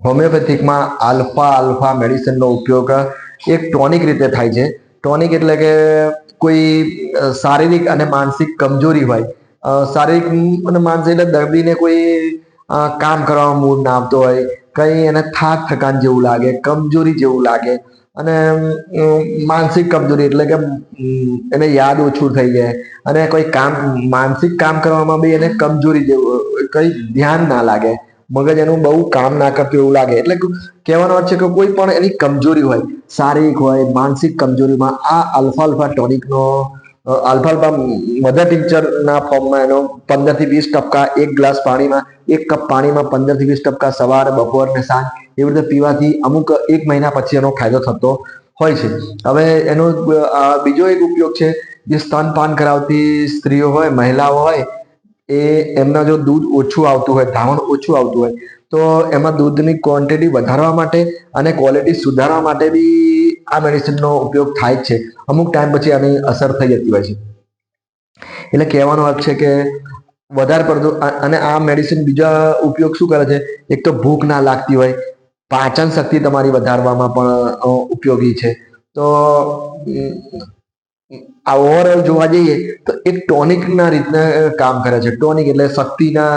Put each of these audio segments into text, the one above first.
હોમિયોપેથિકમાં alpha alpha મેડિસિનનો ઉપયોગ એક tonic રીતે થાય છે. ટોનિક એટલે કે કોઈ શારીરિક અને માનસિક કમજોરી હોય. શારીરિક અને માનસિક એટલે દર્દીને કોઈ કામ કરવામાં મૂડ ના આવતો હોય, કંઈ એને થાક થકાન જેવું લાગે, કમજોરી જેવું લાગે, અને માનસિક કમજોરી એટલે કે એને યાદ ઓછું થઈ જાય, અને કોઈ કામ, માનસિક કામ કરવામાં બી એને કમજોરી જેવું કંઈ ધ્યાન ના લાગે. મગજ એનું બહુ કામ ના કરતું એવું લાગે. એટલે કહેવાનો અર્થ છે કે કોઈ પણ એની કમજોરી હોય, શારીરિક હોય, માનસિક કમજોરીમાં આ આલ્ફા આલ્ફા ટોનિકનો આલ્ફા આલ્ફા મધર ટિંચરના ફોર્મમાં એનો પંદરથી વીસ ટપકા એક ગ્લાસ પાણીમાં, એક કપ પાણીમાં પંદરથી વીસ ટપકા સવાર, બપોર ને સાંજ એવી રીતે પીવાથી અમુક એક મહિના પછી એનો ફાયદો થતો હોય છે. હવે એનો બીજો એક ઉપયોગ છે, જે સ્તનપાન કરાવતી સ્ત્રીઓ હોય, મહિલાઓ હોય એ એમના જો દૂધ ઓછું આવતું હોય, ધાવણ ઓછું આવતું હોય, તો એમાં દૂધની ક્વોન્ટિટી વધારવા માટે અને ક્વોલિટી સુધારવા માટે બી આ મેડિસિનનો ઉપયોગ થાય જ છે. અમુક ટાઈમ પછી આની અસર થઈ જતી હોય છે. એટલે કહેવાનો અર્થ છે કે વધારે પડતું અને આ મેડિસિન બીજા ઉપયોગ શું કરે છે? એક તો ભૂખ ના લાગતી હોય, પાચન શક્તિ તમારી વધારવામાં પણ ઉપયોગી છે. તો આ ઓવરઓલ જોવા જઈએ તો એક ટોનિકના રીતના કામ કરે છે. ટોનિક એટલે શક્તિના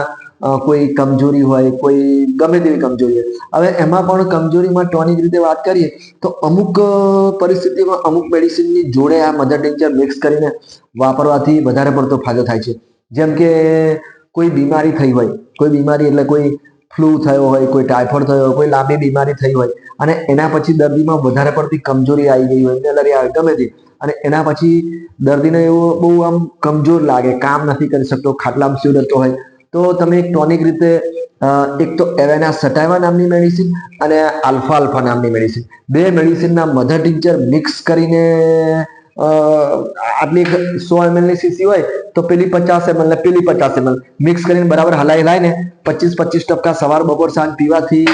કોઈ કમજોરી હોય, કોઈ ગમે તેવી કમજોરી હોય. હવે એમાં પણ કમજોરીમાં ટોનિક રીતે વાત કરીએ તો અમુક પરિસ્થિતિમાં અમુક મેડિસિનની જોડે આ મધર ટિંચર મિક્સ કરીને વાપરવાથી વધારે પડતો ફાયદો થાય છે. જેમ કે કોઈ બીમારી થઈ હોય, કોઈ બીમારી એટલે કોઈ ફ્લૂ થયો હોય, કોઈ ટાઇફોઇડ થયો હોય, કોઈ લાંબી બીમારી થઈ હોય અને એના પછી દર્દીમાં વધારે પડતી કમજોરી આવી ગઈ હોય, મેલેરિયા હોય ગમે તે. અને એના પછી દર્દીને એવો બહુ આમ કમજોર લાગે, કામ નથી કરી શકતો, ખાટલામાં સૂઈ રહેતો હોય. તો તમે ટોનિક રીતે એક તો એવેના સટાવા નામની મેડિસિન અને આલ્ફા આલ્ફા નામની મેડિસિન. બે મેડિસિનના મધર ટિંચર મિક્સ કરીને આટલી સો એમએલની સીસી હોય તો પેલી પચાસ એમએલ ને પેલી પચાસ એમએલ મિક્સ કરીને બરાબર હલાઈ હલાઈને પચીસ પચીસ ટપકા સવાર બપોર સાંજ પીવાથી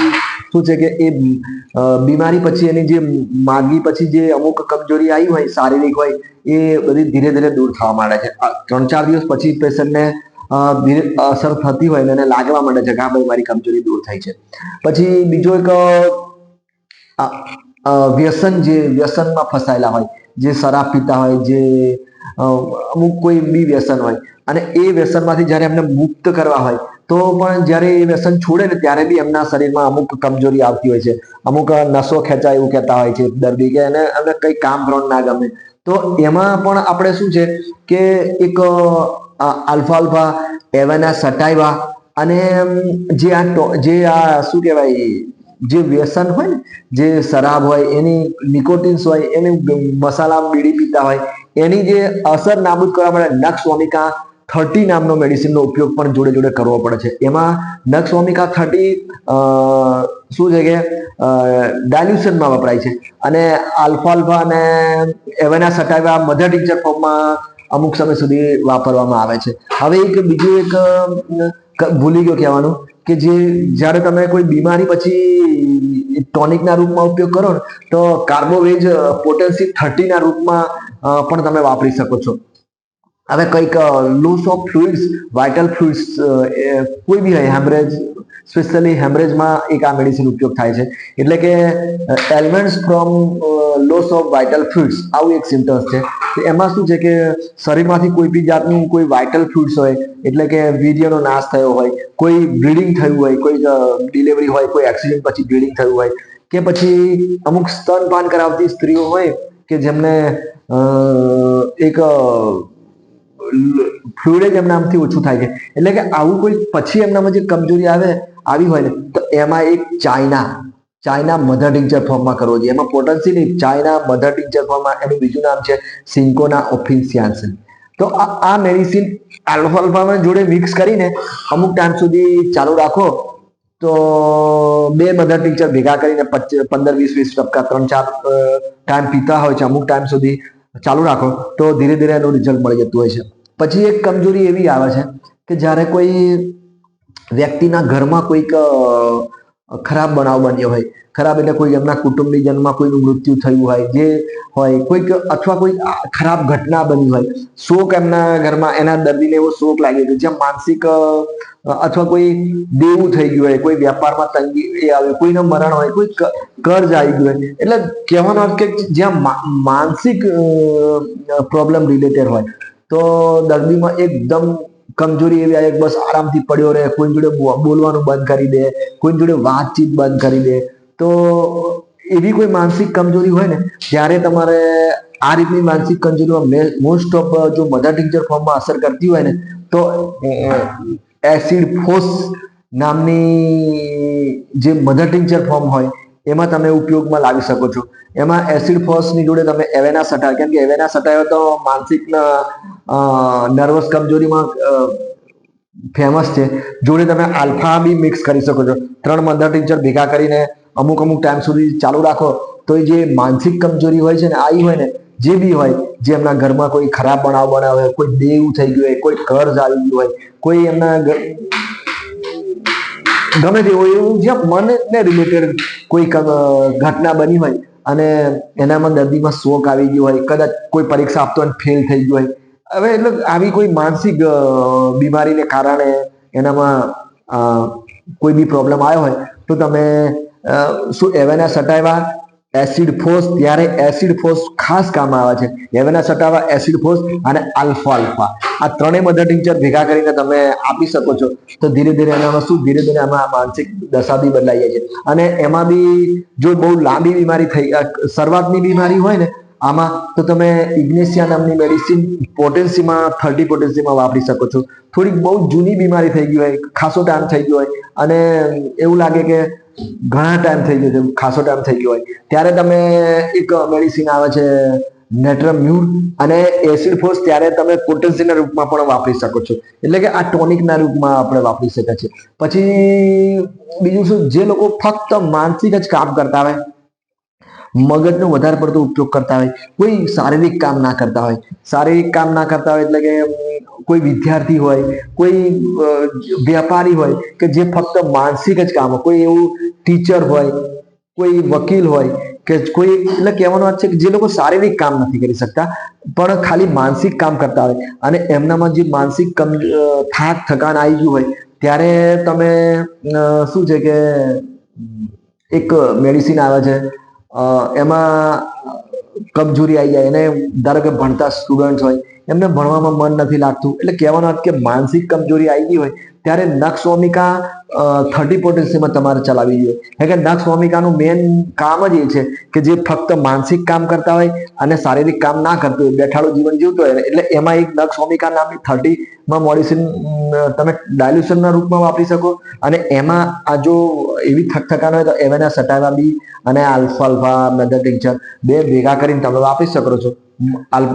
શું છે કે એ બીમારી પછી એની જે માગી પછી જે અમુક કમજોરી આવી હોય, શારીરિક હોય, એ બધી ધીરે ધીરે દૂર થવા માંડે છે. આ ત્રણ ચાર દિવસ પછી પેશન્ટને ધીરે, અસર થતી હોય ને એને લાગવા માંડે છે કે હા ભાઈ મારી કમજોરી દૂર થઈ છે. પછી બીજો એક આ વ્યસન જે વ્યસનમાં ફસાયેલા હોય, જે શરાબ પીતા હોય, જે અમુક કોઈ બી વ્યસન હોય, અને એ વ્યસનમાંથી જ્યારે એમને મુક્ત કરવા હોય, તો પણ જ્યારે એ વ્યસન છોડે ને ત્યારે બી એમના શરીરમાં અમુક કમજોરી આવતી હોય છે. અમુક નસો ખેંચાય એવું કહેતા હોય છે, દર્દી કે એને એમને કંઈ કામ કરવાનું ના ગમે. તો એમાં પણ આપણે શું છે કે એક આલ્ફા આલ્ફા એવાના સટાઈવા અને જે આ જે આ, શું કહેવાય જે વ્યસન હોય ને, જે શરાબ હોય, એની નિકોટિન્સ હોય, એની મસાલા બીડી પીતા હોય, એની જે અસર નાબૂદ કરવા માટે નક્ષ ઓમિકા થર્ટી નામનો મેડિસિનનો ઉપયોગ પણ જોડે જોડે કરવો પડે છે. એમાં નક્ષ ઓમિકા થર્ટી શું છે કે ડાયલ્યુશનમાં વપરાય છે. અને આલ્ફા આલ્ફા અને એવેના સટાવ્યા મધર ટીચર ફોર્મમાં અમુક સમય સુધી વાપરવામાં આવે છે. હવે એક બીજું એક ભૂલી ગયો કહેવાનું. કે જે જ્યારે તમે કોઈ બીમારી પછી ટોનિકના રૂપમાં ઉપયોગ કરો ને, તો કાર્બોવેજ પોટેન્સી થર્ટીના રૂપમાં પણ તમે વાપરી શકો છો. હવે કંઈક loss of fluids vital fluids કોઈ બી હોય હેમરેજ સ્પેશિયલી હેમરેજમાં એક આ મેડિસિન ઉપયોગ થાય છે. એટલે કે elements from loss of vital fluids આવું એક સિમ્ટમ્સ છે. એમાં શું છે કે શરીરમાંથી કોઈ બી જાતનું કોઈ વાઇટલ ફ્લુઇડ્સ હોય એટલે કે વીર્યનો નાશ થયો હોય કોઈ બ્લીડિંગ થયું હોય કોઈ ડિલિવરી હોય કોઈ એક્સિડન્ટ પછી બ્લીડિંગ થયું હોય કે પછી અમુક સ્તનપાન કરાવતી સ્ત્રીઓ હોય કે જેમને અ, એક અ, ફ્લુઇડ એમનામાંથી ઓછું થાય છે. એટલે કે આવું કોઈ પછી એમનામાં જે કમજોરી આવે આવી હોય ને તો એમાં એક ચાઇના ચાઇના મધર ટિંચર ફોર્મમાં કરવો જોઈએ. એમાં પોટન્સી નહીં ચાઇના મધર ટિંચર ફોર્મમાં એનું બીજું નામ છે સિન્કોના ઓફિન્સિયાન્સન. તો આ મેડિસિન આલ્ફા આલ્ફા જોડે મિક્સ કરીને અમુક ટાઈમ સુધી ચાલુ રાખો તો બે મધર ટીચર ભેગા કરીને પંદર વીસ વીસ ટપકા ત્રણ ચાર ટાઈમ પીતા હોય છે અમુક ટાઈમ સુધી ચાલુ રાખો તો ધીરે ધીરે એનું રિઝલ્ટ મળી જતું હોય છે. પછી એક કમજોરી એવી આવે છે કે જ્યારે કોઈ વ્યક્તિના ઘરમાં કોઈક ખરાબ બનાવ બન્યો હોય, ખરાબ એટલે કોઈ એમના કુટુંબીજનમાં કોઈનું મૃત્યુ થયું હોય, જે હોય, કોઈક અથવા કોઈ ખરાબ ઘટના બની હોય, શોક એમના ઘરમાં, એના દર્દીને એવો શોક લાગ્યો છે જ્યાં માનસિક અથવા કોઈ દેવું થઈ ગયું હોય, કોઈ વ્યાપારમાં તંગી એ આવે કોઈનું મરણ હોય, કોઈ ક- કર્જ આવી ગયું હોય, એટલે કહેવાનો અર્થ કે જ્યાં માનસિક પ્રોબ્લેમ રિલેટેડ હોય તો દર્દીમાં એકદમ કમજોરી એવી આવે બસ આરામથી પડ્યો રહે કોઈ જોડે બોલવાનું બંધ કરી દે કોઈ જોડે વાતચીત બંધ કરી દે. તો એવી કોઈ માનસિક કમજોરી હોય ને ત્યારે તમારે આ રીતની માનસિક કમજોરીમાં મોસ્ટ ઓફ જો મધર ટીચર ફોર્મમાં અસર કરતી હોય ને, તો એસિડ ફોસ નામની જે મધર ટીચર ફોર્મ હોય એમાં તમે ઉપયોગમાં લાવી શકો છો. એમાં એસિડ ફોસની જોડે તમે એવેના સટા, કેમ કે એવેના સટાયો તો માનસિક નર્વસ કમજોરીમાં ફેમસ છે. જોડે તમે આલ્ફા બી મિક્સ કરી શકો છો. ત્રણ મધર ટીચર ભેગા કરીને અમુક અમુક ટાઈમ સુધી ચાલુ રાખો, તો જે માનસિક કમજોરી હોય છે ને આવી હોય ને, જે બી હોય, જે એમના ઘરમાં કોઈ ખરાબ બનાવ બનાવે, કોઈ દેવ થઈ ગયું હોય, કોઈ કર્જ આવી ગયું હોય, કોઈ એમના ગમે તે હોય એવું જ્યાં મનને રિલેટેડ કોઈ ઘટના બની હોય અને એનામાં દર્દીમાં શોક આવી ગયો હોય, કદાચ કોઈ પરીક્ષા આપતો હોય ફેલ થઈ ગયો હોય. હવે એટલે આવી કોઈ માનસિક બીમારીને કારણે એનામાં કોઈ બી પ્રોબ્લેમ આવ્યો હોય તો તમે શું એવેરનેસ સટાવ્યા એસિડ ફોસ ત્યારે એસિડ ફોસ ખાસ કામ આવે છે. એવેના સટાવા, એસિડ ફોસ અને આલ્ફા આલ્ફા. આ ત્રણેય મધર ટીચર ભેગા કરીને તમે આપી શકો છો. તો ધીરે ધીરે એનામાં શું? ધીરે ધીરે આમાં માનસિક દશા બી બદલાઈ જાય છે. અને એમાં બી જો બહુ લાંબી બીમારી થઈ શરૂઆતની બીમારી હોય ને, આમાં તો તમે ઇગ્નેશિયા નામની મેડિસિન પોટેન્સીમાં થર્ટી પોટેન્સીમાં વાપરી શકો છો. થોડીક બહુ જૂની બીમારી થઈ ગઈ હોય, ખાસો ટાઈમ થઈ ગયો હોય, અને એવું લાગે કે ઘણા ટાઈમ થઈ ગયો છે, ખાસો ટાઈમ થઈ ગયો હોય. ત્યારે તમે એક મેડિસિન આવે છે નેટ્રમ્યુર અને એસિડ ફોર્સ ત્યારે તમે પોટેન્સીના રૂપમાં પણ વાપરી શકો છો. એટલે કે આ ટોનિકના રૂપમાં આપણે વાપરી શકાય છે. પછી બીજું શું, જે લોકો ફક્ત માનસિક જ કામ કરતા હોય, મગજનો વધારે પડતો ઉપયોગ કરતા હોય, કોઈ શારીરિક કામ ના કરતા હોય. શારીરિક કામ ના કરતા હોય એટલે કે કોઈ વિદ્યાર્થી હોય, કોઈ વેપારી હોય કે જે ફક્ત માનસિક જ કામ હોય, કોઈ એવું ટીચર હોય, કોઈ વકીલ હોય કે કોઈ, એટલે કહેવાનો વાત છે કે જે લોકો શારીરિક કામ નથી કરી શકતા, પણ ખાલી માનસિક કામ કરતા હોય. અને એમનામાં જે માનસિક કમ થાક, થકાન આવી ગયું હોય, ત્યારે તમે શું છે કે, એક મેડિસિન આવે છે એમાં કમજોરી આવી જાય, એને ધારો કે ભણતા સ્ટુડન્ટ હોય એમને ભણવામાં મન નથી લાગતું. એટલે કહેવાનો અર્થ કે માનસિક કમજોરી આવી ગઈ હોય, ત્યારે નક્ષ થર્ટી પોટેન્સીમાં તમારે ચલાવવી જોઈએ. કારણ કે નક્ષ મેઇન કામ જ એ છે કે જે ફક્ત માનસિક કામ કરતા હોય અને શારીરિક કામ ના કરતું હોય. બેઠાડું જીવન જીવતો હોય. એટલે એમાં એક નક્ષ નામની થર્ટીમાં મોડિસિન તમે ડાયલ્યુશનના રૂપમાં વાપરી શકો. અને એમાં આ જો એવી થકથકાન હોય તો એવેના સટાવા બી અને આલ્ફા આલ્ફા મેધર ટિંચર બે ભેગા કરીને તમે વાપરી શકો છો.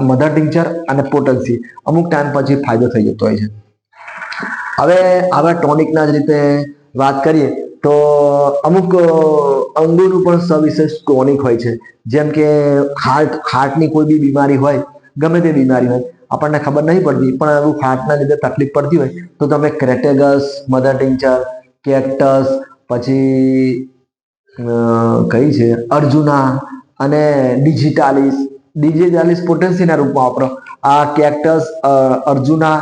મધર ટિંચર અને પોટન્સી અમુક ટાઈમ પછી ફાયદો થઈ જતો હોય છે. હવે આવા ટોનિકના જ રીતે વાત કરીએ તો અમુક અંગોનું પણ સવિશેષ ટોનિક હોય છે. જેમ કે હાર્ટ હાર્ટની કોઈ બી બીમારી હોય, ગમે તે બીમારી હોય, આપણને ખબર નહીં પડતી, પણ એવું હાર્ટના લીધે તકલીફ પડતી હોય, તો તમે ક્રેટેગસ મધર ટિંચર કેક્ટસ પછી કઈ છે? અર્જુના અને ડિજિટાલિસ ડિજિટાલિસ પોટેન્સીના રૂપમાં વાપરો. આ કેક્ટસ અર્જુના,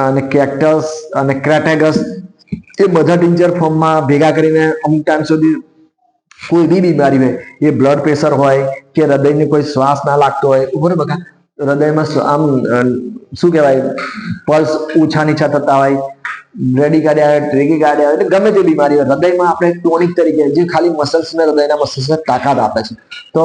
અને કેક્ટસ અને ક્રેટેગસ એ બધા ટિંચર ફોર્મમાં ભેગા કરીને અમુક ટાઈમ સુધી કોઈ બી બીમારી હોય, એ બ્લડ પ્રેશર હોય કે હૃદયને કોઈ શ્વાસ ના લાગતો હોય બરાબર હૃદયમાં આમ શું કહેવાય? પલ્સ ઓછા નીચા થતા હોય, રેડી ગાડી આવે ટ્રેકી ગાડી આવે, એટલે ગમે તે બીમારી હોય, હૃદયમાં આપણે ટોનિક તરીકે, જે ખાલી મસલ્સને, હૃદયના મસલ્સને તાકાત આપે છે. તો,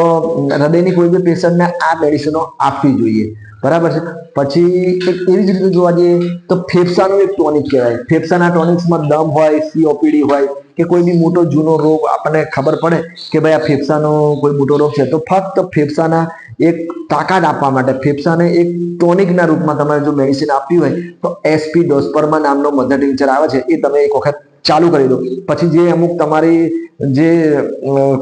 હૃદયની કોઈ બી પેશન્ટને આ મેડિસિનો આપવી જોઈએ. બરાબર છે? પછી એક એવી જ રીતે જોવા જઈએ, તો ફેફસાનું એક ટોનિક કહેવાય. ફેફસાના ટોનિક્સમાં દમ હોય, સીઓપીડી હોય, કે કોઈ બી મોટો જૂનો રોગ આપણને ખબર પડે કે ભાઈ આ ફેફસાનો કોઈ મોટો રોગ છે, તો ફક્ત ફેફસાના એક તાકાત આપવા માટે ફેફસાને એક ટોનિકના રૂપમાં તમારે જો મેડિસિન આપવી હોય, તો એસપી ડોસ્પરમા નામનો મધર ટિંચર આવે છે, એ તમે એક વખત ચાલુ કરી દો. પછી જે અમુક તમારી જે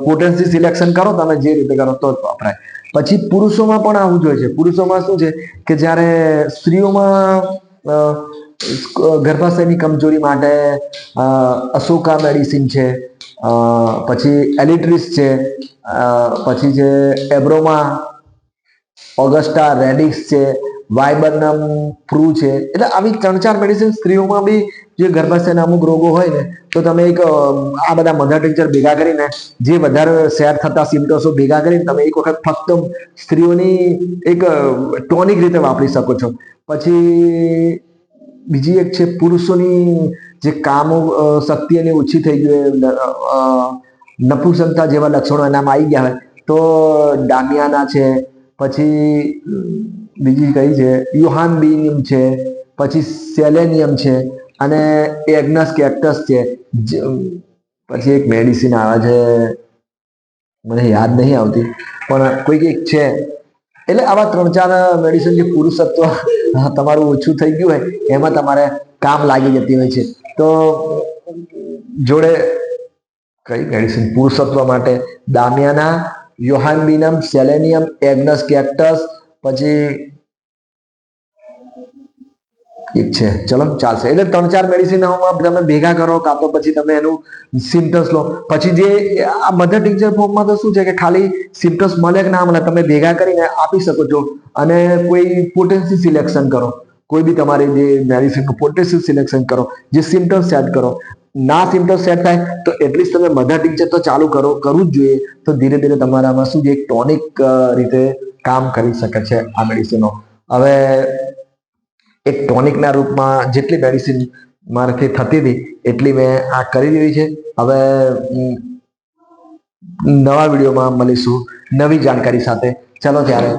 પોટેન્સી સિલેક્શન કરો, તમે જે રીતે કરો તો વપરાય. પછી પુરુષોમાં પણ આવું જોઈએ છે. પુરુષોમાં શું છે કે જ્યારે સ્ત્રીઓમાં ગર્ભાશયની કમજોરી માટે અશોકા મેડિસિન છે પછી એલિટ્રિસ છે પછી જે એબ્રોમા ઓગસ્ટા રેડિક્સ છે વાઇબરનમ ફ્રૂ છે, એટલે આવી ત્રણ ચાર મેડિસિન સ્ત્રીઓમાં બી જે ગર્ભાશયના અમુક રોગો હોય ને, તો તમે એક આ બધા મધર ટિંચર ભેગા કરીને, જે વધારે શેર થતા સિમ્ટમ્સો ભેગા કરીને તમે એક વખત ફક્ત સ્ત્રીઓની એક ટોનિક રીતે વાપરી શકો છો. પછી બીજી એક છે, પુરુષોની જે કામો શક્તિ એની ઓછી થઈ ગઈ નપુસંતા જેવા લક્ષણો એનામાં આવી ગયા હોય, તો ડામિયાના છે પછી બીજી કઈ છે? યુહાનબીનિયમ છે, પછી સેલેનિયમ છે, અને એગ્નસ કેક્ટસ છે. પછી એક મેડિસિન આવે છે. મને યાદ નહીં આવતી, પણ કોઈક એક છે. એટલે આવા ત્રણ ચાર મેડિસિન જે પુરુષત્વ તમારું ઓછું થઈ ગયું હોય, એમાં તમારે કામ લાગી જતી હોય છે. તો જોડે કઈ મેડિસિન? પુરુષત્વ માટે દામિયાના યોહાનબિનમ સેલેનિયમ, એગ્નસ કેક્ટસ પછી એક છે, ચલો ચાલશે એટલે ત્રણ ચાર મેડિસિન તમે ભેગા કરો, કાં તો પછી તમે એનું સિમ્ટમ્સ લો. પછી જે આ મધર ટીચર ફોર્મમાં તો શું છે કે ખાલી સિમ્ટમ્સ મળે કે ના મળે તમે ભેગા કરીને આપી શકો છો અને કોઈ પોટેન્સી સિલેક્શન કરો. કોઈ બી તમારી જે મેડિસિનનું પોટેશિયમ સિલેક્શન કરો, જે સિમ્ટમ્સ સેટ કરો, ના સિમ્ટમ્સ સેટ થાય, તો એટલીસ્ટ તમે મધર ટીચર તો ચાલુ કરો, કરવું જ જોઈએ. તો ધીરે ધીરે તમારામાં શું છે, એક ટોનિક રીતે કામ કરી શકે છે આ મેડિસિનો હવે, એક ટોનિકના રૂપમાં જેટલી મેડિસિન મારાથી થતી હતી, એટલી મેં આ કરી દીધી છે. હવે નવા વિડીયોમાં મળીશું, નવી જાણકારી સાથે. ચલો ત્યારે.